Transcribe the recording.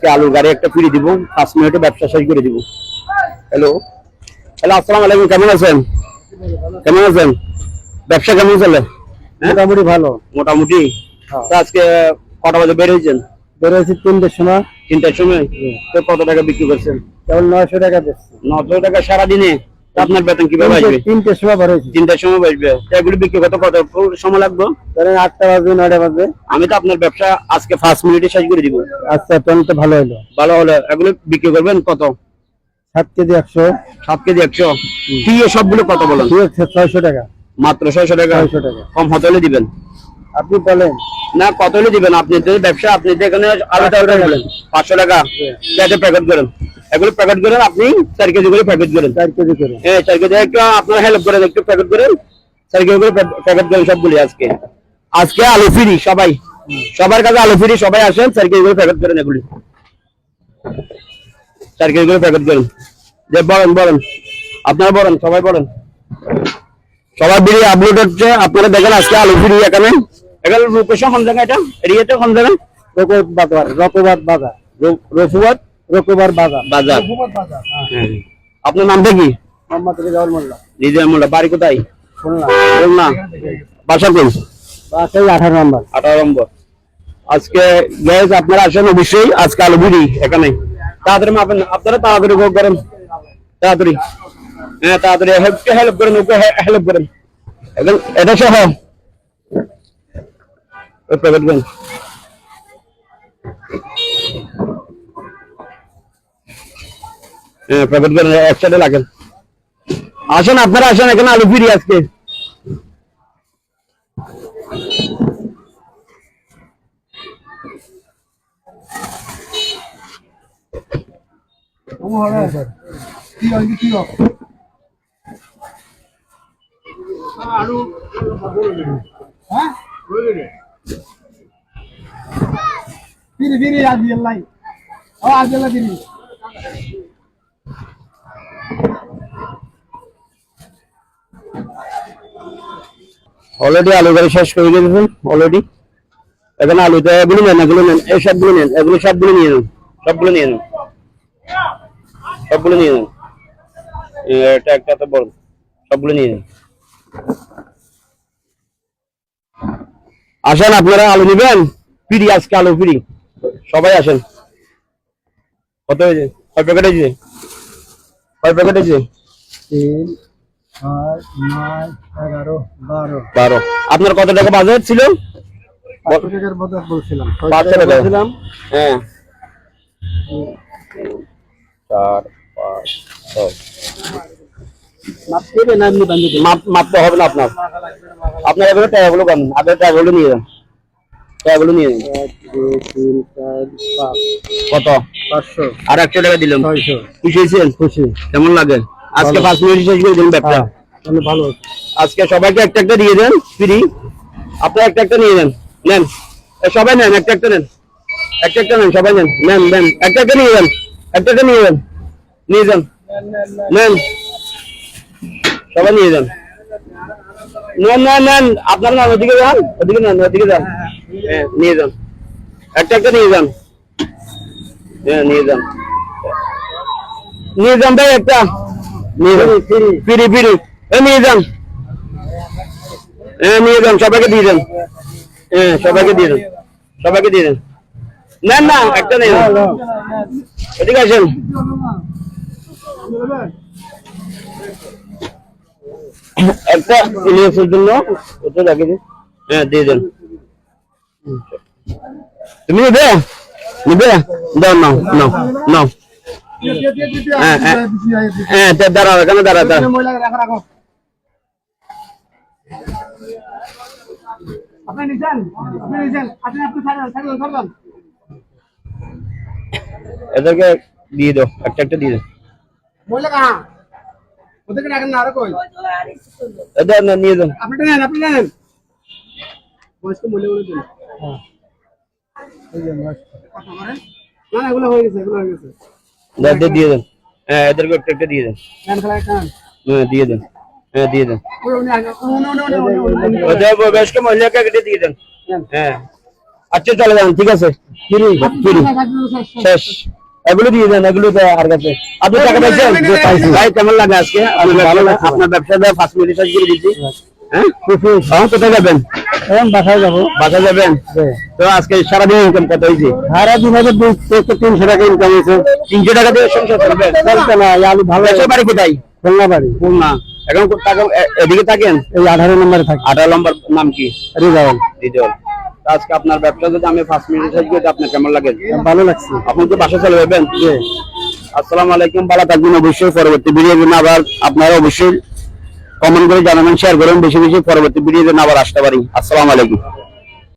আজকে আলুর গাড়ি একটা ফিরে দিব পাঁচ মিনিটে ব্যবসা শেষ করে দিব। হ্যালো হ্যালো আসসালাম আলাইকুম কেমন আছেন? কেমন আছেন? ব্যবসা কেমন চলে? মোটামুটি ভালো। মোটামুটি। হ্যাঁ। আজকে কটা বাজে বের হয়েছেন? বের হয়েছি তিনটের সময়। তিনটার সময়? তো কত টাকা বিক্রি করছেন? কেবল নয়শো টাকা নশো টাকা সারাদিনে? আপনার বেতন কীভাবে আসবে? তিনটের সময় বেরোয়েছি তিনটার সময় এগুলো বিক্রি কত সময় লাগবে? ধরেন আটটা বাজবে নয়টা বাজবে। আমি তো আপনার ব্যবসা আজকে ফার্স্ট মিনিটে শেষ করে দিব। আচ্ছা তখন তো ভালো হলো। ভালো হলে। এগুলো বিক্রি করবেন কত? সাত কেজি একশো। সাত কেজি একশো। সবগুলো কত বলেন? ছয়শো টাকা। মাত্র ছয়শো টাকা। ছয়শো টাকা। কম হতে হলে দিবেন। আপনি বলেন। না কত হলে দিবেন? আপনি তো ব্যবসা আপনি তো এখানে আলাদা আলাদা বলেন পাঁচশো টাকা। চারটে প্যাকেট করেন। এগুলো প্যাকেট করেন আপনি চার কেজি করে প্যাকেট করেন। চার কেজি করে। হ্যাঁ চার কেজি। একটু আপনার হেল্প করেন একটু প্যাকেট করেন। চার কেজি করে প্যাকেট করেন সবগুলি আজকে। আজকে আলু ফ্রি সবাই। সবার কাছে আলু ফ্রি সবাই আসেন চার কেজি করে প্যাকেট করেন এগুলি। চার কেজি করে প্যাকেট করেন। যে বলেন বলেন। আপনারা বলেন সবাই বলেন। সবার বিড়ি আপলোড হচ্ছে। আপনারা দেখেন আজকে আলু ফ্রি এখানে। এখানে লোকেশন কোন জায়গা এটা? এরিয়াটা কোন জায়গা রকবাদ বাজার রকবাদ বাজার। র- রসুয়াত রকবার বাজার। বাজার। হ্যাঁ। হ্যাঁ। আপনার নামটা কি? মোহাম্মদ রেজাউল মোল্লা। নিজের মোল্লা। বাড়ি কোথায়? খুলনা। বাসা কোন বাসাই আঠারো নম্বর। আঠারো নম্বর। আজকে গ্যাস আপনারা আসেন অবশ্যই। আজকে আলু বিড়ি এখানে। তাড়াতাড়ি মাপেন আপনারা তাড়াতাড়ি ভোগ করেন। তাড়াতাড়ি। হ্যাঁ তাড়াতাড়ি। হেল্প হেল্প করেন ওকে হেল্প করেন। এখন এটা সহ। ওই প্যাকেট করেন হ্যাঁ প্যাকেট করেন একসাথে লাগেন আসেন আপনারা আসেন এখানে আলু বিড়ি আজকে কি হয় কি হয় হ্যাঁ ফিরি ফিরি আজ এলাই ও আজ এলাই ফিরি। অলরেডি আলু গাড়ি শেষ করে দিয়েছেন? অলরেডি এখানে আলুতে এগুলো নেন এগুলো নেন। এই সবগুলো নেন, এগুলো সবগুলো নিয়ে নেন, সবগুলো নিয়ে নেন। সবগুলো নিয়ে নেন। এটা একটা তো বল সবগুলো নিয়ে নেন। আসেন, আপনারা আলু নেবেন। ফ্রি, আজকে আলু ফ্রি। সবাই আসেন। কত হয়েছে? কয় প্যাকেট হয়েছে? কয় প্যাকেট হয়েছে? তিন ছয় নয় এগারো বারো। বারো। আপনার কত টাকা বাজেট ছিল? টাকার মতো বলছিলাম। পাঁচশো টাকা। বলছিলাম। হ্যাঁ। চার পাঁচ ছয়। মাপতে হবে না আপনার। আপনার এবারে টাকাগুলো আগের টাকাগুলো নিয়ে যান। টাকাগুলো নিয়ে যান এক দুই তিন চার পাঁচ। কত? পাঁচশো। আর একশো টাকা দিলাম ছয়শো। খুশি হয়েছেন? খুশি। কেমন লাগে? আজকে ভালো। পাঁচ মিনিট শেষ করে দিন ব্যবসা হ্যাঁ ভালো আজকে সবাইকে একটা একটা দিয়ে দেন ফ্রি আপনারা একটা একটা নিয়ে নেন। নেন। সবাই নেন একটা একটা নেন। একটা একটা নেন সবাই নেন। নেন নেন। একটা একটা নিয়ে যান। একটা একটা নিয়ে যান। নিয়ে যান। নেন। সবাই নিয়ে যান। নেন নেন নেন। আপনারা নেন ওদিকে যান ওদিকে নেন ওদিকে যান। নিয়ে যান। একটা একটা নিয়ে যান। হ্যাঁ নিয়ে যান। নিয়ে যান ভাই একটা। নিয়ে যান। ফিরি ফিরি। নিয়ে যান। হ্যাঁ নিয়ে যান। সবাইকে দিয়ে দেন। হ্যাঁ সবাইকে দিয়ে দেন। সবাইকে দিয়ে দেন। না না, একটা নেই এদিকে আসেন। একটা ইলিয়াসের জন্য। ওটা রাখি হ্যাঁ দিয়ে দেন। তুমি নেবে নেবে দাও নাও নাও নাও হ্যাঁ হ্যাঁ হ্যাঁ দাঁড়াও এখানে দাঁড়া দাঁড়া আপনি নিছেন আপনি নিছেন আপনি আপনি ছাড়েন ছাড়েন ছাড়েন এদেরকে দিয়ে দাও একটা একটা দিয়ে দাও। মহিলা কাহা ওদেরকে ডাকেন না আরও কই এদের না নিয়ে যান আপনি নেন আপনি নেন। বয়স্ক মহিলা বলে দিন। না না এগুলো হয়ে গেছে এগুলো হয়ে গেছে দে- দে- দিয়ে দেন হ্যাঁ এদেরকে একটা একটা দিয়ে দেন নেন খেলা খান হ্যাঁ দিয়ে দেন হ্যাঁ দিয়ে দেন ওই উনি আগে উনি উনি উনি উনি উনি ওদের বয়স্ক মহিলাকে একটা দিয়ে দেন নেন। হ্যাঁ আচ্ছা চলে যান ঠিক আছে ফ্রি ফ্রি শেষ এগুলো দিয়ে দেন এগুলো তো আর কাছে আপনি টাকা পাইছেন যে পাইছি। ভাই কেমন লাগে আজকে আপনার ভালো লাগে আপনার ব্যবসাটা পাঁচ মিনিট সাজ করে দিচ্ছি হ্যাঁ এখন কোথায় যাবেন এখন বাসায় যাব। বাসা যাবেন? তো আজকে সারাদিন ইনকাম কত হয়েছে? সারা হয়তো দুই থেকে তিনশো টাকা ইনকাম হয়েছে। তিনশো টাকা দিয়ে সংসার চলবে? চলছে না আলু ভালো। দেশের বাড়ি কোথায়? খুলনা বাড়ি। খুলনা। এখন কো- টাকা- এ- এদিকে থাকেন? এই আঠারো নম্বরে থাকে। আঠারো নম্বর নাম কি? রিজাউল আজকে আপনার ব্যবসা যদি আমি পাঁচ মিনিট করে আপনার কেমন লাগে? ভালো লাগছে। আপনি তো বাসা চলে যাবেন? আসসালামু আলাইকুম ভালো থাকবেন অবশ্যই। পরবর্তী ভিডিও আবার আপনারা অবশ্যই কমেন্ট করে জানাবেন শেয়ার করুন বেশি বেশি পরবর্তী ভিডিওতে আবার আসতে পারি। আসসালামু আলাইকুম।